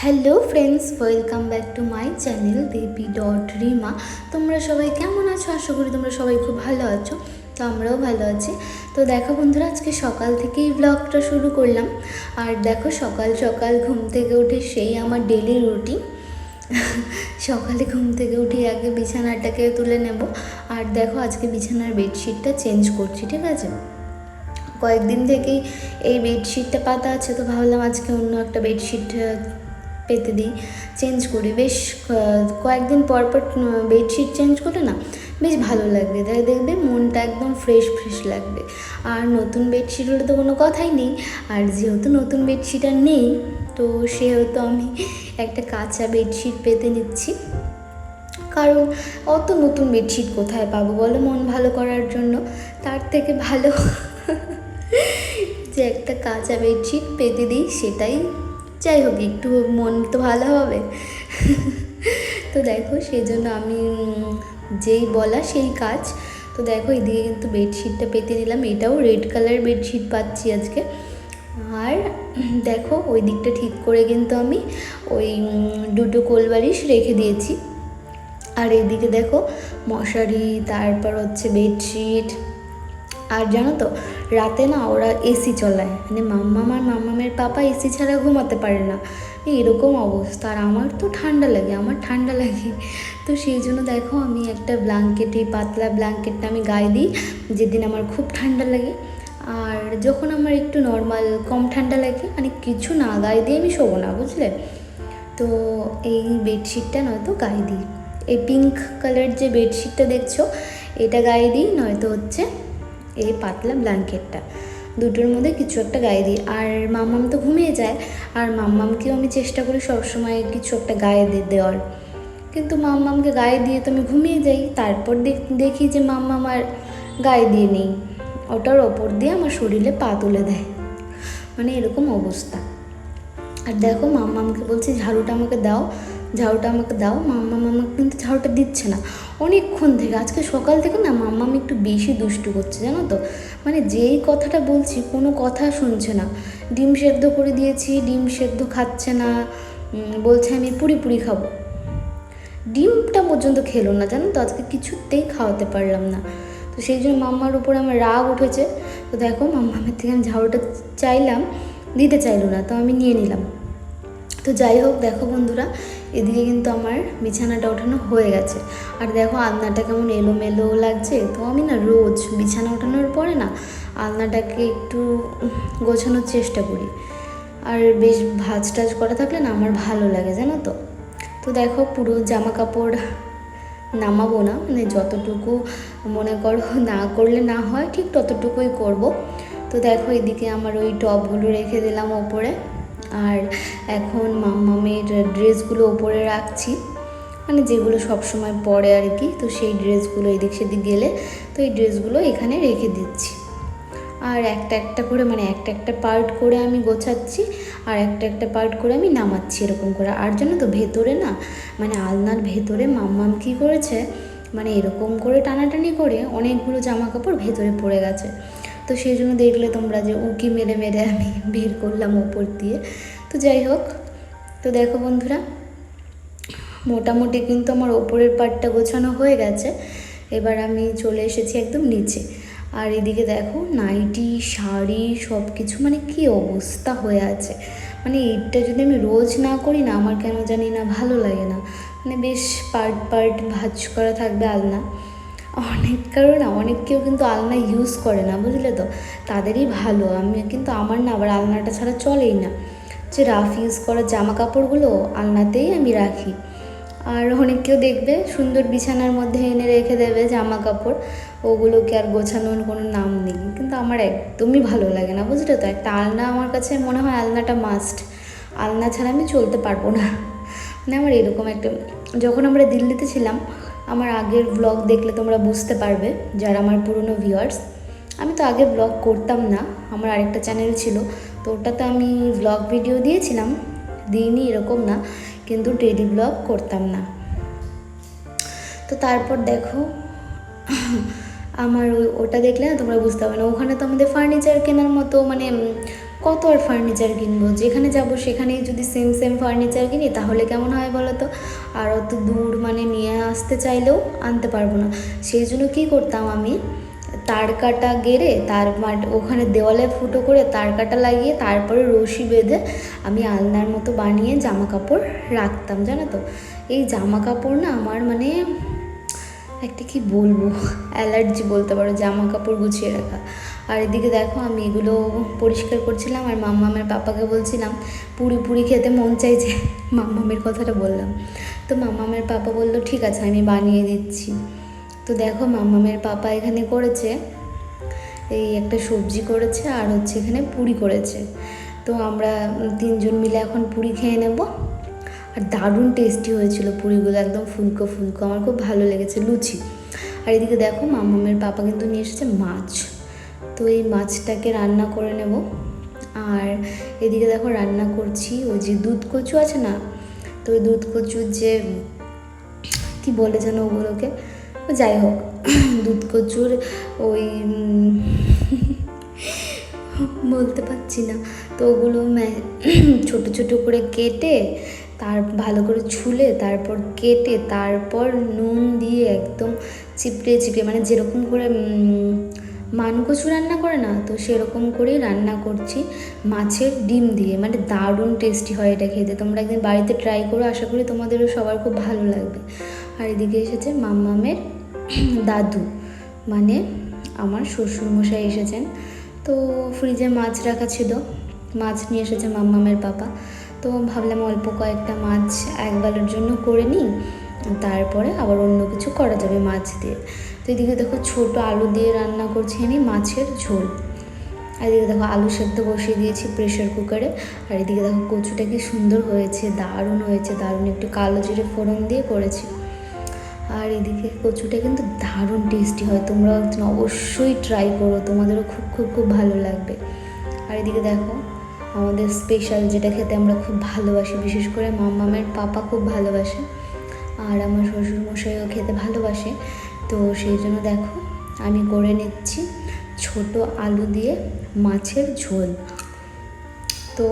Hello friends welcome back to my channel Debi dot Rima তোমরা সবাই কেমন আছো? আশা করি তোমরা সবাই খুব ভালো আছো। তো আমরাও ভালো আছি। তো দেখো বন্ধুরা, আজকে সকাল থেকেই ব্লগটা শুরু করলাম। আর দেখো সকাল সকাল ঘুম থেকে উঠে সেই আমার ডেলি রুটিন সকালে ঘুম থেকে উঠে আগে বিছানাটাকে তুলে নেব। আর দেখো আজকে বিছানার বেডশিটটা চেঞ্জ করছি, ঠিক আছে? কয়েকদিন থেকেই এই বেডশিটটা পাতা আছে, তো ভাবলাম আজকে অন্য একটা বেডশিট পেতে দিই চেঞ্জ করি। বেশ কয়েকদিন পর পর বেডশিট চেঞ্জ করলে না, বেশ ভালো লাগবে। তাই দেখবে মনটা একদম ফ্রেশ ফ্রেশ লাগবে। আর নতুন বেডশিট হলে তো কোনো কথাই নেই। আর যেহেতু নতুন বেডশিট আর নেই, তো সেহেতু আমি একটা কাঁচা বেডশিট পেতে নিচ্ছি। কারণ অত নতুন বেডশিট কোথায় পাবো বলো? মন ভালো করার জন্য। তার থেকে ভালো যে একটা কাঁচা বেডশিট পেতে দিই, সেটাই যাই হোক, একটু মন তো ভালো হবে। তো দেখো সেই জন্য আমি যেই বলা সেই কাজ। তো দেখো, এদিকে কিন্তু বেডশিটটা পেতে নিলাম। এটাও রেড কালার বেডশিট পাচ্ছি আজকে। আর দেখো, ওই দিকটা ঠিক করে কিন্তু আমি ওই দুটো কোলবালিশ রেখে দিয়েছি। আর এদিকে দেখো, মশারি, তারপর হচ্ছে বেডশিট আর জানো তো রাতে না ওরা এসি চলায়। মানে মাম্মাম আর মাম্মামের পাপা এসি ছাড়া ঘুমাতে পারে না। এরকম অবস্থা। আর আমার তো ঠান্ডা লাগে, আমার ঠান্ডা লাগে। তো সেই জন্য দেখো আমি একটা ব্ল্যাঙ্কেট পাতলা ব্ল্যাঙ্কেটটা আমি গায়ে দিই, যেদিন আমার খুব ঠান্ডা লাগে। আর যখন আমার একটু নর্মাল কম ঠান্ডা লাগে মানে কিছু না গায়ে দিয়ে আমি শোবো না, বুঝলে? তো এই বেডশিটটা নয়তো গায়ে দিই। এই পিঙ্ক কালার যে বেডশিটটা দেখছ, এটা গায়ে দিই, নয়তো হচ্ছে এই পাতলা ব্ল্যাঙ্কেটটা। দুটোর মধ্যে কিছু একটা গায়ে দিই। আর মাম্মাম তো ঘুমিয়ে যায়। আর মাম্মামকেও আমি চেষ্টা করি সবসময় কিছু একটা গায়ে দিয়ে দেওয়ার। কিন্তু মাম্মামকে গায়ে দিয়ে তো আমি ঘুমিয়ে যাই। তারপর দেখ- যে মাম্মাম আর গায়ে দিয়ে নেই। ওটার ওপর দিয়ে আমার শরীরে পা তুলে দেয়। মানে এরকম অবস্থা। আর দেখো মাম্মামকে বলছি, ঝাড়ুটা আমাকে দাও। ঝাড়ুটা আমাকে দাও, মাম্মা আমাকে কিন্তু ঝাড়ুটা দিচ্ছে না। অনেকক্ষণ থেকে, আজকে সকাল থেকে না মাম্মাম একটু বেশি দুষ্টু করছে, জানো তো? মানে যেই কথাটা বলছি কোনো কথা শুনছে না। ডিম সেদ্ধ করে দিয়েছি, ডিম সেদ্ধ খাচ্ছে না বলছে আমি পুরি পুরি খাব। ডিমটা পর্যন্ত খেলো না, জানো তো? আজকে কিছুতেই খাওয়াতে পারলাম না। তো সেই জন্য মাম্মার উপরে আমার রাগ উঠেছে। তো দেখো মাম্মামের থেকে আমি ঝাড়ুটা চাইলাম, দিতে চাইলো না, তো আমি নিয়ে নিলাম। তো যাই হোক, দেখো বন্ধুরা এদিকে কিন্তু আমার বিছানাটা ওঠানো হয়ে গেছে। আর দেখো আলনাটা কেমন এলোমেলো লাগছে। তো আমি না রোজ বিছানা ওঠানোর পরে না আলনাটাকে একটু গোছানোর চেষ্টা করি। আর বেশ ভাজ টাজ করা থাকলে না আমার ভালো লাগে, জানো তো? তো দেখো পুরো জামা কাপড় নামাবো না মানে যতটুকু মনে করো না করলে না হয়, ঠিক ততটুকুই করব। তো দেখো এদিকে আমার ওই টপগুলো রেখে দিলাম ওপরে। আর এখন মাম্মামের ড্রেসগুলো ওপরে রাখছি। মানে যেগুলো সব সময় পরে আর কি, তো সেই ড্রেসগুলো এদিক সেদিক গেলে তো এই ড্রেসগুলো এখানে রেখে দিচ্ছি। আর একটা একটা করে মানে একটা একটা পার্ট করে আমি গোছাচ্ছি, আর একটা একটা পার্ট করে আমি নামাচ্ছি এরকম করে। আর জানো তো ভেতরে না মানে আলনার ভেতরে মাম্মাম কী করেছে মানে এরকম করে টানাটানি করে অনেকগুলো জামা কাপড় ভেতরে পড়ে গেছে। তো সেই জন্য দেখলে তোমরা যে উঁকি মেরে মেরে আমি বের করলাম ওপর দিয়ে। তো যাই হোক, তো দেখো বন্ধুরা, মোটামুটি কিন্তু আমার ওপরের পার্টটা গোছানো হয়ে গেছে। এবার আমি চলে এসেছি একদম নিচে। আর এদিকে দেখো, নাইটি, শাড়ি সব কিছু মানে কি অবস্থা হয়ে আছে। মানে এইটা যদি আমি রোজ না করি না, আমার কেন জানি না ভালো লাগে না। মানে বেশ পার্ট পার্ট ভাজ করা থাকবে আলনা। অনেক, কারণ অনেক কেউ কিন্তু আলনা ইউজ করে না, বুঝলে তো? তাদেরই ভালো আমি কিন্তু আমার না, আবার আলনাটা ছাড়া চলেই না। যে রাফ ইউজ করা জামা কাপড়গুলো আলনাতেই আমি রাখি। আর অনেক কেউ দেখবে সুন্দর বিছানার মধ্যে এনে রেখে দেবে জামা কাপড় ওগুলোকে আর গোছানোর কোনো নাম নেই। কিন্তু আমার একদমই ভালো লাগে না, বুঝলে তো? একটা আলনা আমার কাছে মনে হয় আলনাটা মাস্ট আলনা ছাড়া আমি চলতে পারব না। মানে আমার এরকম একটা, যখন আমরা দিল্লিতে ছিলাম আমার আগের ব্লগ দেখলে তোমরা বুঝতে পারবে, যারা আমার পুরনো ভিউয়ার্স আমি তো আগে ব্লগ করতাম না। আমার আরেকটা চ্যানেল ছিল, তো ওটাতে আমি ব্লগ ভিডিও দিয়েছিলাম। দিইনি এরকম না, কিন্তু ডেলি ব্লগ করতাম না। তো তারপর দেখো, আমার ওই ওটা দেখলে না তোমরা বুঝতে পারবে না। ওখানে তো আমাদের ফার্নিচার কেনার মতো মানে কত আর ফার্নিচার কিনবো? যেখানে যাব সেখানেই যদি সেম সেম ফার্নিচার কিনি, তাহলে কেমন হয় বলো তো? আর অত দূর মানে নিয়ে আসতে চাইলেও আনতে পারব না। সেই জন্য কী করতাম আমি? তার কাটা গেড়ে তার মাট ওখানে দেওয়ালে ফুটো করে তার কাটা লাগিয়ে তারপরে রশি বেঁধে আমি আলনার মতো বানিয়ে জামা কাপড় রাখতাম, জানো তো? এই জামা কাপড় না আমার মানে একটা কি বলব? অ্যালার্জি বলতে পারো জামা কাপড় গুছিয়ে রাখা। আর এদিকে দেখো আমি এগুলো পরিষ্কার করছিলাম আর মাম্মামের পাপাকে বলছিলাম, পুরি পুরি খেতে মন চাইছে। মাম্মামের কথাটা বললাম। তো মাম্মামের পাপা বলল, ঠিক আছে, আমি বানিয়ে দিচ্ছি। তো দেখো মাম্মামের পাপা এখানে করেছে, এই একটা সবজি করেছে আর হচ্ছে এখানে পুরি করেছে। তো আমরা তিনজন মিলে এখন পুরি খেয়ে নেব। আর দারুণ টেস্টি হয়েছিল পুরিগুলো, একদম ফুলকো ফুলকো। আমার খুব ভালো লেগেছে, লুচি। আর এদিকে দেখো, মামামের পাপা কিন্তু নিয়ে এসেছে মাছ। তো এই মাছটাকে রান্না করে নেব। আর এদিকে দেখো, রান্না করছি, ওই যে দুধ কচু আছে না তো ওই দুধ কচুর যে, কি বলে যেন ওগুলোকে? যাই হোক, দুধ কচুর ওই বলতে পারছি না। তো ওগুলো ছোট ছোট করে কেটে তার, ভালো করে ছুলে তারপর কেটে তারপর নুন দিয়ে একদম চিপড়ে চিপড়ে মানে যেরকম করে মানকচু রান্না করে না? তো সেরকম করেই রান্না করছি। মাছের ডিম দিয়ে মানে দারুণ টেস্টি হয় এটা খেতে। তোমরা একদিন বাড়িতে ট্রাই করো, আশা করি তোমাদেরও সবার খুব ভালো লাগবে। আর এদিকে এসেছে মাম্মামের দাদু মানে আমার শ্বশুরমশাই এসেছেন। তো ফ্রিজে মাছ রাখা ছিল, মাছ নিয়ে এসেছে মাম্মামের পাপা। তো ভাবলাম অল্প কয়েকটা মাছ একবেলার জন্য করে নিই। তারপরে আবার অন্য কিছু করা যাবে মাছ দিয়ে। তো এদিকে দেখো ছোট আলু দিয়ে রান্না করছি আমি মাছের ঝোল। আর এদিকে দেখো আলু সেদ্ধ বসিয়ে দিয়েছি প্রেশার কুকারে। আর এদিকে দেখো কচুটা কি সুন্দর হয়েছে, দারুণ হয়েছে, দারুণ একটু কালো জিরে ফোড়ন দিয়ে করেছি। আর এদিকে কচুটা কিন্তু দারুণ টেস্টি হয়, তোমরা অবশ্যই ট্রাই করো, তোমাদেরও খুব খুব খুব ভালো লাগবে। আর এদিকে দেখো আমাদের স্পেশাল যেটা খেতে আমরা খুব ভালোবাসি, বিশেষ করে মাম্মামের পাপা খুব ভালোবাসে। আর আমার শ্বশুরমশাইও খেতে ভালোবাসে। তো সেই জন্য দেখো, আমি করে নিচ্ছি ছোট আলু দিয়ে মাছের ঝোল। তো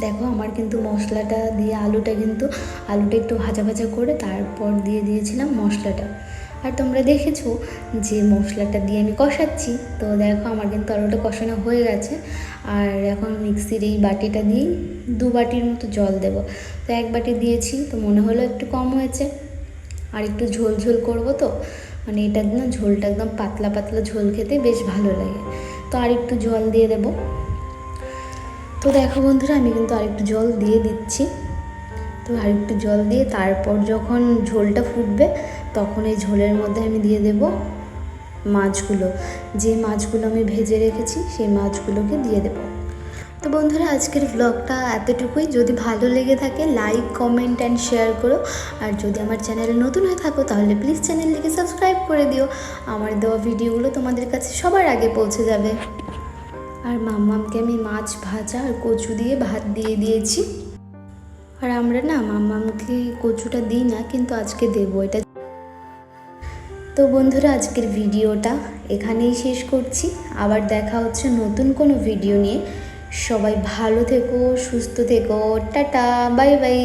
দেখো, আমার কিন্তু মশলাটা দিয়ে আলুটা কিন্তু, আলুটা একটু ভাজা ভাজা করে তারপর দিয়ে দিয়েছিলাম মশলাটা। আর তোমরা দেখেছ যে মশলাটা দিয়ে আমি কষাচ্ছি। তো দেখো আমার কিন্তু আলুটা কষানো হয়ে গেছে। আর এখন মিক্সির এই বাটিটা দিয়েই দু বাটির মতো জল দেবো। তো এক বাটি দিয়েছি, তো মনে হলো একটু কম হয়েছে। আর একটু ঝোল ঝোল করব তো মানে এটা না ঝোলটা একদম পাতলা পাতলা ঝোল খেতে বেশ ভালো লাগে। তো আর একটু জল দিয়ে দেবো। তো দেখো বন্ধুরা, আমি কিন্তু আরেকটু জল দিয়ে দিচ্ছি। তো আরেকটু জল দিয়ে তারপর যখন ঝোলটা ফুটবে তখন এই ঝোলের মধ্যে আমি দিয়ে দেব মাছগুলো। যে মাছগুলো আমি ভেজে রেখেছি, সেই মাছগুলোকে দিয়ে দেব। তো বন্ধুরা, আজকের ব্লগটা এতটুকুই। যদি ভালো লেগে থাকে লাইক কমেন্ট অ্যান্ড শেয়ার করো। আর যদি আমার চ্যানেলে নতুন হয়ে থাকো, তাহলে প্লিজ চ্যানেলটিকে সাবস্ক্রাইব করে দিও। আমার দেওয়া ভিডিওগুলো তোমাদের কাছে সবার আগে পৌঁছে যাবে। আর মাম্মামকে আমি মাছ ভাজা আর কচু দিয়ে ভাত দিয়ে দিয়েছি। আর আমরা না মাম্মামকে কচুটা দিই না, কিন্তু আজকে দেবো। এটা তো বন্ধুরা, আজকের ভিডিওটা এখানেই শেষ করছি। আবার দেখা হচ্ছে নতুন কোনো ভিডিও নিয়ে। সবাই ভালো থেকো, সুস্থ থেকো, টাটা, বাই বাই।